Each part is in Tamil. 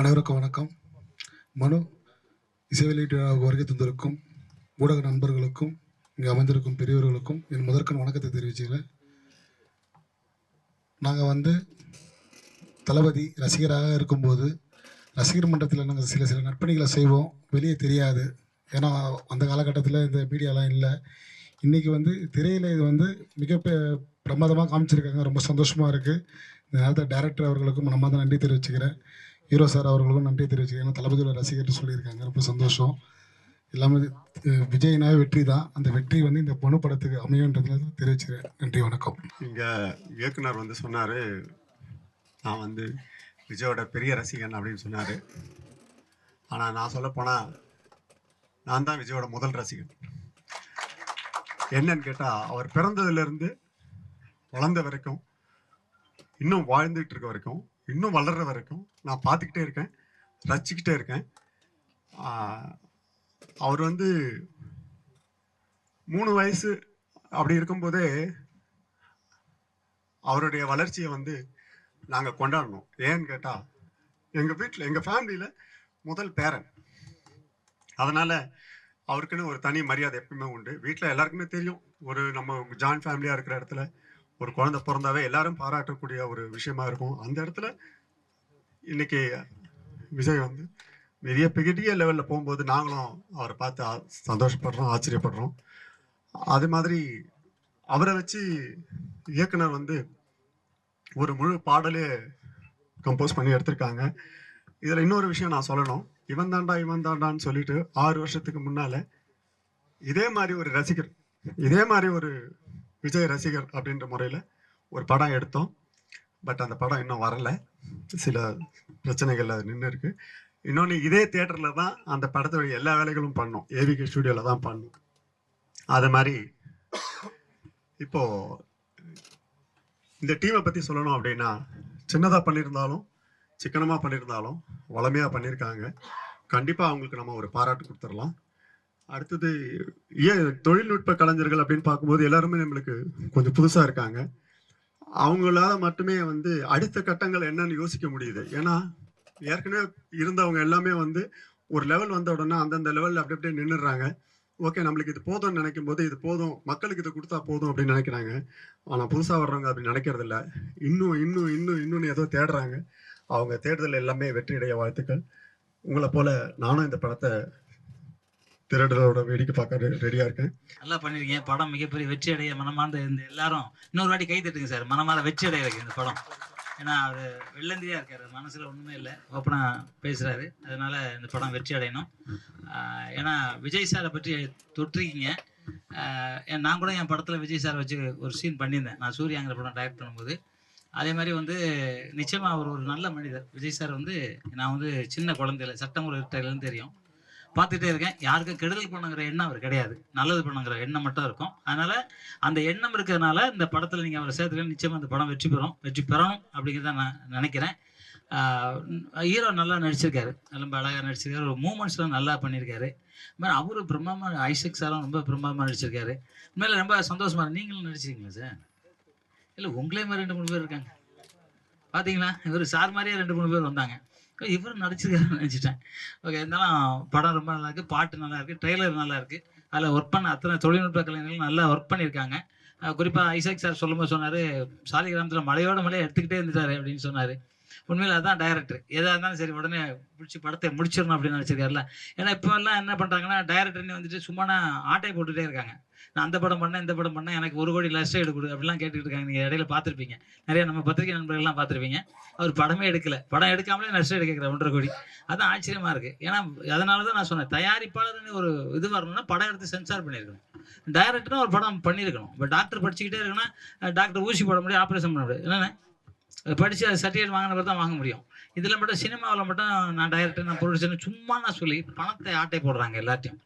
அனைவருக்கும் வணக்கம். மனு இசை வெளியீட்டு வருகை தந்திருக்கும் ஊடக நண்பர்களுக்கும் இங்கே அமைந்திருக்கும் பெரியவர்களுக்கும் என் முதற்கன் வணக்கத்தை தெரிவிச்சுக்கிறேன். நாங்கள் வந்து தளபதி ரசிகராக இருக்கும்போது ரசிகர் மன்றத்தில் நாங்கள் சில சில நற்பணிகளை செய்வோம். வெளியே தெரியாது. ஏன்னா அந்த காலகட்டத்தில் இந்த மீடியாலாம் இல்லை. இன்றைக்கி வந்து திரையில் இது வந்து மிக பிரமாதமாக காமிச்சிருக்காங்க. ரொம்ப சந்தோஷமாக இருக்குது இந்த நேரத்தில் டேரக்டர் அவர்களுக்கும் மனமார்ந்த நன்றி தெரிவிச்சுக்கிறேன். ஹீரோ சார் அவர்களுக்கும் நன்றி தெரிவிச்சுக்கிறேன். ஏன்னா தளபதியோட ரசிகர்னு சொல்லியிருக்காங்க. ரொம்ப சந்தோஷம். எல்லாமே விஜய்னாவே வெற்றி தான். அந்த வெற்றி வந்து இந்த பொண்ணு படத்துக்கு அமையன்றதுல தெரிவிச்சுக்கிறேன். நன்றி வணக்கம். இங்கே இயக்குனர் வந்து சொன்னார் நான் வந்து விஜயோட பெரிய ரசிகன் அப்படின்னு சொன்னார். ஆனால் நான் சொல்ல போனால் நான் தான் விஜயோட முதல் ரசிகன். என்னன்னு கேட்டால் அவர் பிறந்ததுலேருந்து வளர்ந்த வரைக்கும் இன்னும் வாழ்ந்துட்டு இருக்க வரைக்கும் இன்னும் வளர்ற வரைக்கும் நான் பார்த்துக்கிட்டே இருக்கேன் ரசிச்சுக்கிட்டே இருக்கேன். அவர் வந்து மூணு வயசு அப்படி இருக்கும்போதே அவருடைய வளர்ச்சியை வந்து நாங்கள் கொண்டாடணும். ஏன்னு கேட்டால் எங்கள் வீட்டில் எங்கள் ஃபேமிலியில் முதல் பேரன். அதனால் அவருக்குன்னு ஒரு தனி மரியாதை எப்பவுமே உண்டு. வீட்டில் எல்லாருக்குமே தெரியும். ஒரு நம்ம ஜாயின்ட் ஃபேமிலியாக இருக்கிற இடத்துல ஒரு குழந்தை பிறந்தாவே எல்லாரும் பாராட்டக்கூடிய ஒரு விஷயமா இருக்கும். அந்த இடத்துல இன்னைக்கு விஜய் வந்து பெரிய பெரிய லெவலில் போகும்போது நாங்களும் அவரை பார்த்து சந்தோஷப்படுறோம் ஆச்சரியப்படுறோம். அது மாதிரி அவரை வச்சு இயக்குனர் வந்து ஒரு முழு பாடலே கம்போஸ் பண்ணி எடுத்திருக்காங்க. இதில் இன்னொரு விஷயம் நான் சொல்லணும். இவன் தாண்டா இவன் தாண்டான்னு சொல்லிட்டு ஆறு வருஷத்துக்கு முன்னால இதே மாதிரி ஒரு ரசிகர் இதே மாதிரி ஒரு விஜய் ரசிகர் அப்படின்ற முறையில் ஒரு படம் எடுத்தோம். பட் அந்த படம் இன்னும் வரலை. சில பிரச்சனைகள் அது நின்று இருக்கு. இன்னொன்று இதே தேட்டரில் தான் அந்த படத்துடைய எல்லா வேலைகளும் பண்ணோம். ஏவிகே ஸ்டுடியோவில் தான் பண்ணோம். அது மாதிரி இப்போ இந்த டீமை பற்றி சொல்லணும் அப்படின்னா சின்னதாக பண்ணியிருந்தாலும் சிக்கனமாக பண்ணியிருந்தாலும் வளமையாக பண்ணியிருக்காங்க. கண்டிப்பாக அவங்களுக்கு நம்ம ஒரு பாராட்டு கொடுத்துடலாம். அடுத்தது ஏன் தொழில்நுட்ப கலைஞர்கள் அப்படின்னு பார்க்கும்போது எல்லாருமே நம்மளுக்கு கொஞ்சம் புதுசாக இருக்காங்க. அவங்களால மட்டுமே வந்து அடுத்த கட்டங்கள் என்னன்னு யோசிக்க முடியுது. ஏன்னா ஏற்கனவே இருந்தவங்க எல்லாமே வந்து ஒரு லெவல் வந்த உடனே அந்தந்த லெவலில் அப்படி அப்படியே நின்றுடுறாங்க ஓகே நம்மளுக்கு இது போதும்னு நினைக்கும் போது இது போதும் மக்களுக்கு இது கொடுத்தா போதும் அப்படின்னு நினைக்கிறாங்க. ஆனால் புதுசாக வர்றவங்க அப்படி நினைக்கிறது இல்லை இன்னும் இன்னும் இன்னும் இன்னும் ஏதோ தேடுறாங்க. அவங்க தேடுதல் எல்லாமே வெற்றியடைய வாழ்த்துக்கள். உங்களை போல நானும் இந்த படத்தை திரடலோட வேடிக்கை பார்க்க ரெடியாக இருக்கேன் நல்லா பண்ணிருக்கீங்க. படம் மிகப்பெரிய வெற்றி அடைய மனமார்ந்த இந்த எல்லாரும் இன்னொரு வாட்டி கை தட்டுங்க சார். மனமார வெற்றி அடைய இருக்கு இந்த படம். ஏன்னா அவர் வெள்ளந்தியா இருக்காரு. மனசுல ஒண்ணுமே இல்லை. ஓப்பனா பேசுறாரு. அதனால இந்த படம் வெற்றி அடையணும். ஏன்னா விஜய் சாரை பற்றி தொட்டிருக்கீங்க நான் கூட என் படத்துல விஜய் சார் வச்சு ஒரு சீன் பண்ணியிருந்தேன். நான் சூர்யாங்கிற படம் டைரக்ட் பண்ணும்போது. அதே மாதிரி வந்து நிச்சயமா அவர் ஒரு நல்ல மனிதர். விஜய் சார் வந்து நான் வந்து சின்ன குழந்தையில சட்டம் ஒரு தெரியும். பார்த்துட்டே இருக்கேன். யாருக்கும் கெடுதல் பண்ணுங்கிற எண்ணம் அவர் கிடையாது. நல்லது பண்ணுங்கிற எண்ணம் மட்டும் இருக்கும். அதனால அந்த எண்ணம் இருக்கிறதுனால இந்த படத்தில் நீங்கள் அவரை சேர்த்துக்க நிச்சயமாக அந்த படம் வெற்றி பெறும். வெற்றி பெறணும் அப்படிங்கிறத நான் நினைக்கிறேன். ஹீரோ நல்லா நடிச்சிருக்காரு. ரொம்ப அழகாக நடிச்சிருக்காரு. ஒரு மூமெண்ட்ஸ்லாம் நல்லா பண்ணியிருக்காரு இது மாதிரி அவரு பிரம்மாமா ஐசக் சாரும் ரொம்ப பிரம்மாமா நடிச்சிருக்காரு. உண்மையில ரொம்ப சந்தோஷமா நீங்களும் நடிச்சிருக்கீங்களா சார் இல்லை உங்களே மாதிரி ரெண்டு மூணு பேர் இருக்காங்க. பார்த்தீங்களா இவர் சார் மாதிரியே ரெண்டு மூணு பேர் வந்தாங்க. இவரும் நடிச்சிருக்காருன்னு நினச்சிட்டேன். ஓகே இருந்தாலும் படம் ரொம்ப நல்லா இருக்கு பாட்டு நல்லா இருக்கு ட்ரெய்லர் நல்லா இருக்கு. அதில் ஒர்க் பண்ண அத்தனை தொழில்நுட்ப கலைஞர்கள் நல்லா ஒர்க் பண்ணியிருக்காங்க. குறிப்பாக குறிப்பா ஐசக் சார் சொல்லும்போது சொன்னார் சாலி கிராமத்தில் மலையோட மலையை எடுத்துக்கிட்டே இருந்துட்டாரு அப்படின்னு சொன்னார். உண்மையில் அதான் டைரக்டர் எதாக இருந்தாலும் சரி உடனே பிடிச்சி படத்தை முடிச்சிடணும் அப்படின்னு நினச்சிருக்காருல ஏன்னா இப்போ எல்லாம் என்ன பண்ணுறாங்கன்னா டைரக்டர்னு வந்துட்டு சும்மா ஆட்டை போட்டுகிட்டே இருக்காங்க. நான் அந்த படம் பண்ணேன் இந்த படம் பண்ணேன் எனக்கு ஒரு கோடி லட்சம் எடுக்கணும் அப்படிலாம் கேட்டுட்டு இருக்காங்க. நீங்க இடையில பார்த்துருப்பீங்க. நிறைய நம்ம பத்திரிகை நண்பர்கள்லாம் பார்த்துருப்பீங்க. அவர் படமே எடுக்கல. படம் எடுக்காமலே நஷ்டம் எடுக்கிற ஒன்றரை கோடி. அதான் ஆச்சரியமா இருக்கு. ஏன்னா அதனால தான் நான் சொன்னேன் தயாரிப்பாளர்னு ஒரு இது வரணும்னா படம் எடுத்து சென்சார் பண்ணியிருக்கணும் டைரக்டர்னா ஒரு படம் பண்ணியிருக்கணும் இப்போ டாக்டர் படிச்சுக்கிட்டே இருக்குன்னா டாக்டர் ஊசி போட முடியும் ஆப்ரேஷன் பண்ண முடியும் என்னென்ன? படித்து அது சர்டிஃபிகேட் வாங்கினவர் தான் வாங்க முடியும். இதில் மட்டும் சினிமாவில் மட்டும் நான் டைரக்டர் நான் ப்ரொடியூசர்னு சும்மா நான் சொல்லி பணத்தை ஆட்டை போடுறாங்க எல்லாத்தையும்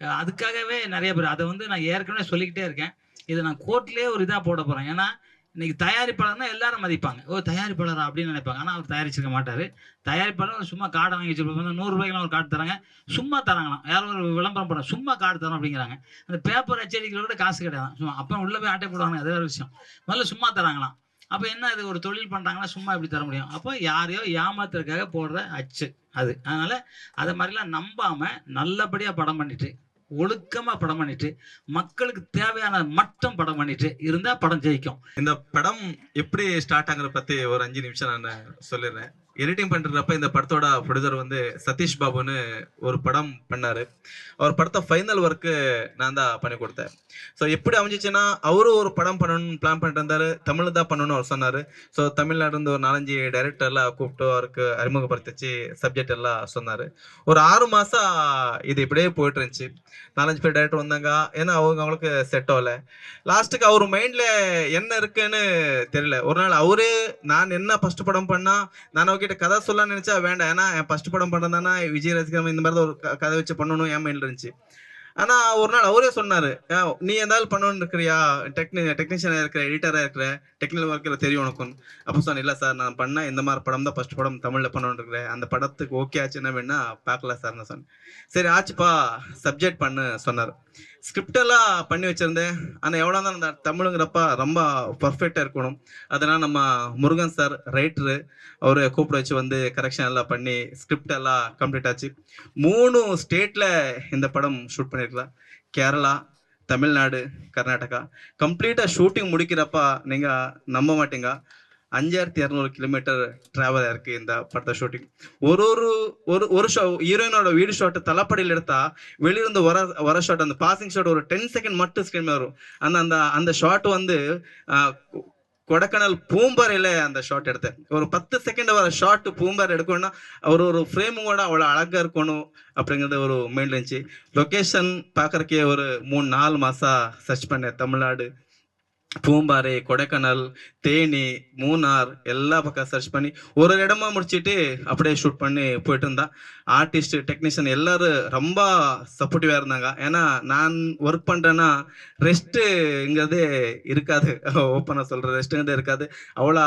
அதுக்காகவே நிறைய பேர் அதை வந்து நான் ஏற்கனவே சொல்லிக்கிட்டே இருக்கேன். இதை நான் கோர்ட்லேயே ஒரு இதாக போட போகிறேன் ஏன்னா இன்னைக்கு தயாரிப்பாளர்னா எல்லாரும் மதிப்பாங்க. ஓ தயாரிப்பாளரா அப்படின்னு நினைப்பாங்க. ஆனால் அவர் தயாரிச்சிருக்க மாட்டார். தயாரிப்பாளர் சும்மா கார்டை வாங்கி வச்சிருப்பாங்க நூறு ஒரு கார்டு தராங்க. சும்மா தராங்களாம். யாரும் ஒரு விளம்பரம் பண்ண சும்மா கார்டு தரோம் அப்படிங்கிறாங்க. அந்த பேப்பர் அச்சடிக்கிற கூட காசு கிடையாது. சும்மா அப்போ உள்ளே போய் ஆட்டை போடுவாங்க அது வேறு விஷயம். முதல்ல சும்மா தராங்களாம். அப்போ என்ன இது? ஒரு தொழில் பண்ணுறாங்கன்னா சும்மா எப்படி தர முடியும்? அப்போ யாரையோ ஏமாத்துறதுக்காக போடுற அச்சு அது. அதனால் அதை மாதிரிலாம் நம்பாமல் நல்லபடியாக படம் பண்ணிட்டு ஒழுக்கமா படம் பண்ணிட்டு மக்களுக்கு தேவையான மட்டும் படம் பண்ணிட்டு இருந்தா படம் ஜெயிக்கும். இந்த படம் எப்படி ஸ்டார்ட் ஆகுறத பத்தி ஒரு அஞ்சு நிமிஷம் நான் சொல்லிடுறேன். எடிட்டிங் பண்றப்ப இந்த படத்தோட ப்ரொடியூசர் வந்து சதீஷ் பாபுன்னு ஒரு படம் பண்ணாரு. அவர் படத்தை ஃபைனல் ஒர்க்கு நான் தான் பண்ணி கொடுத்தேன். ஸோ எப்படி அமைஞ்சிச்சுன்னா அவரும் ஒரு படம் பண்ணணும்னு பிளான் பண்ணிட்டு இருந்தாரு தமிழ் தான் பண்ணணும்னு அவர் சொன்னாரு. ஸோ தமிழ்நாடு இருந்து ஒரு நாலஞ்சு டைரக்டர்லாம் கூப்பிட்டு அவருக்கு அறிமுகப்படுத்திச்சு சப்ஜெக்ட் எல்லாம் சொன்னாரு. ஒரு ஆறு மாசம் இது இப்படியே போயிட்டு இருந்துச்சு. நாலஞ்சு பேர் டைரக்டர் வந்தாங்க. ஏன்னா அவங்க அவங்களுக்கு செட் ஆகல. லாஸ்ட்டுக்கு அவர் மைண்டில் என்ன இருக்குன்னு தெரியல. ஒரு நாள் அவரே நான் என்ன ஃபர்ஸ்ட் படம் பண்ணால் நான் உங்ககிட்ட கதை சொல்ல நினைச்சா வேண்டாம். ஏன்னா என் ஃபர்ஸ்ட் படம் பண்றதுனா விஜய் ரசிகரம் இந்த மாதிரி தான் ஒரு கதை வச்சு பண்ணணும் என் மைண்ட்ல இருந்துச்சு. ஆனா ஒரு நாள் அவரே சொன்னாரு நீ ஏதாவது பண்ணணும்னு இருக்கிறியா? டெக்னி டெக்னீஷியனா இருக்கிற எடிட்டரா இருக்கிற டெக்னிக்கல் ஒர்க்கில் தெரியும் உனக்கும் அப்போ சொன்னேன் இல்லை சார் நான் பண்ண இந்த மாதிரி படம் தான் ஃபர்ஸ்ட் படம் தமிழ்ல பண்ணணும்னு இருக்கிறேன். அந்த படத்துக்கு ஓகே ஆச்சு என்ன வேணா பார்க்கலாம் சார் நான் சொன்னேன். சரி ஆச்சுப்பா சப்ஜெக்ட் பண்ணு சொன்னார். ஸ்கிரிப்டெல்லாம் பண்ணி வச்சிருந்தேன். ஆனால் எவ்வளோ தான் அந்த தமிழுங்கிறப்ப ரொம்ப பர்ஃபெக்டாக இருக்கணும். அதனால் நம்ம முருகன் சார் ரைட்ரு அவரை கூப்பிட வச்சு வந்து கரெக்ஷன் எல்லாம் பண்ணி ஸ்கிரிப்ட் எல்லாம் கம்ப்ளீட் ஆச்சு. மூணு ஸ்டேட்டில் இந்த படம் ஷூட் பண்ணியிருக்கலாம் கேரளா தமிழ்நாடு கர்நாடகா. கம்ப்ளீட்டாக ஷூட்டிங் முடிக்கிறப்ப நீங்கள் நம்ப மாட்டீங்க. அஞ்சாயிரத்தி இரநூறு கிலோமீட்டர் டிராவல் இருக்கு இந்த படத்தை ஷூட்டிங் ஒரு ஒரு ஒரு ஒரு ஷோ ஹீரோயினோட வீடு ஷாட் தலைப்படியில் எடுத்தா வெளியிருந்து வர வர ஷாட் அந்த பாசிங் ஷாட் ஒரு டென் செகண்ட் மட்டும் ஸ்க்ரீன் வரும். அந்த அந்த அந்த ஷாட் வந்து கொடைக்கானல் பூம்பாறையில அந்த ஷாட் எடுத்தேன். ஒரு பத்து செகண்ட் வர ஷாட் பூம்பாறை எடுக்கணும்னா ஒரு ஒரு ஃப்ரேமும் கூட அவ்வளோ அழகா இருக்கணும் அப்படிங்கிறது ஒரு மெயின் இருந்துச்சு. லொக்கேஷன் பார்க்கறக்கே ஒரு மூணு நாலு மாசம் சர்ச் பண்ணேன் தமிழ்நாடு. பூம்பாறை கொடைக்கானல் தேனி மூணார் எல்லா பக்கம் சர்ச் பண்ணி ஒரு ஒரு இடமா முடிச்சிட்டு அப்படியே ஷூட் பண்ணி போயிட்டு இருந்தா. ஆர்டிஸ்ட் டெக்னீஷியன் எல்லாரும் ரொம்ப சப்போர்ட்டிவாக இருந்தாங்க. ஏன்னா நான் ஒர்க் பண்ணுறேன்னா ரெஸ்ட்டுங்கிறதே இருக்காது. ஓப்பனாக சொல்கிற ரெஸ்ட்டுங்கிறதே இருக்காது. அவ்வளோ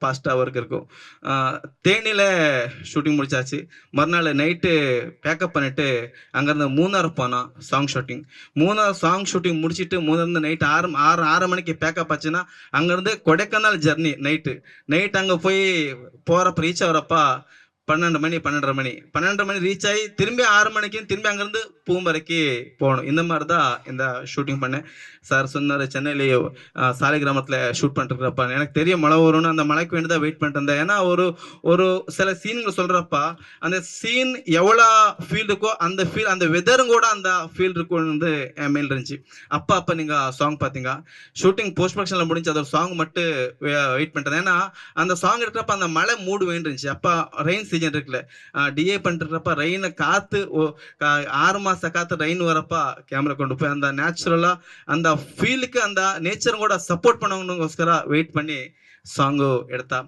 ஃபாஸ்ட்டாக ஒர்க் இருக்கும். தேனியில் ஷூட்டிங் முடிச்சாச்சு. மறுநாள் நைட்டு பேக்கப் பண்ணிட்டு அங்கேருந்து மூணார் போனோம் song shooting Munnar song shooting முடிச்சுட்டு மூணாருந்து நைட்டு ஆறு ஆறு ஆறு மணிக்கு பேக்கப் ஆச்சுன்னா அங்கேருந்து கொடைக்கானல் ஜர்னி நைட்டு நைட் அங்கே போய் போகிறப்ப ரீச் ஆகிறப்ப பன்னெண்டு மணி பன்னெண்டரை மணி. பன்னெண்டரை மணி ரீச் ஆகி திரும்பி ஆறு மணிக்கும் திரும்பி அங்கேருந்து பூம்பரைக்கு போகணும். இந்த மாதிரி தான் இந்த ஷூட்டிங் பண்ணேன். சார் சொன்னார் சென்னையிலேயே சாலை கிராமத்தில் ஷூட் பண்ணிருக்கிறப்ப எனக்கு தெரியும் மழை வரும்னு. அந்த மழைக்கு வேண்டி தான் வெயிட் பண்ணிட்டு இருந்தேன் ஏன்னா ஒரு ஒரு சில சீன்கள் சொல்கிறப்ப அந்த சீன் எவ்வளோ ஃபீல் இருக்கோ அந்த ஃபீல் அந்த வெதரும் கூட அந்த ஃபீல் இருக்கும்னு வந்து என் மேல் இருந்துச்சு. அப்போ அப்போ நீங்கள் சாங் பார்த்தீங்க ஷூட்டிங் போஸ்ட் ப்ரொடக்ஷனில் முடிஞ்சு அதோட சாங் மட்டும் வெயிட் பண்ணிட்டேன். ஏன்னா அந்த சாங் எடுக்கிறப்ப அந்த மழை மூடு வேண்டிருந்துச்சு. அப்போ ரெயின் சீசன் இருக்குல்ல. டிஏ பண்ணிட்டுறப்ப ரெயினை காற்று ஆறு மாசம் காற்று ரெயின் வரப்ப கேமரா கொண்டு போய் அந்த நேச்சுரலாக அந்த ஃபீலுக்கு அந்த நேச்சரும் கூட சப்போர்ட் பண்ணணுங்கோஸ்கர வெயிட் பண்ணி சாங்கு எடுத்தா.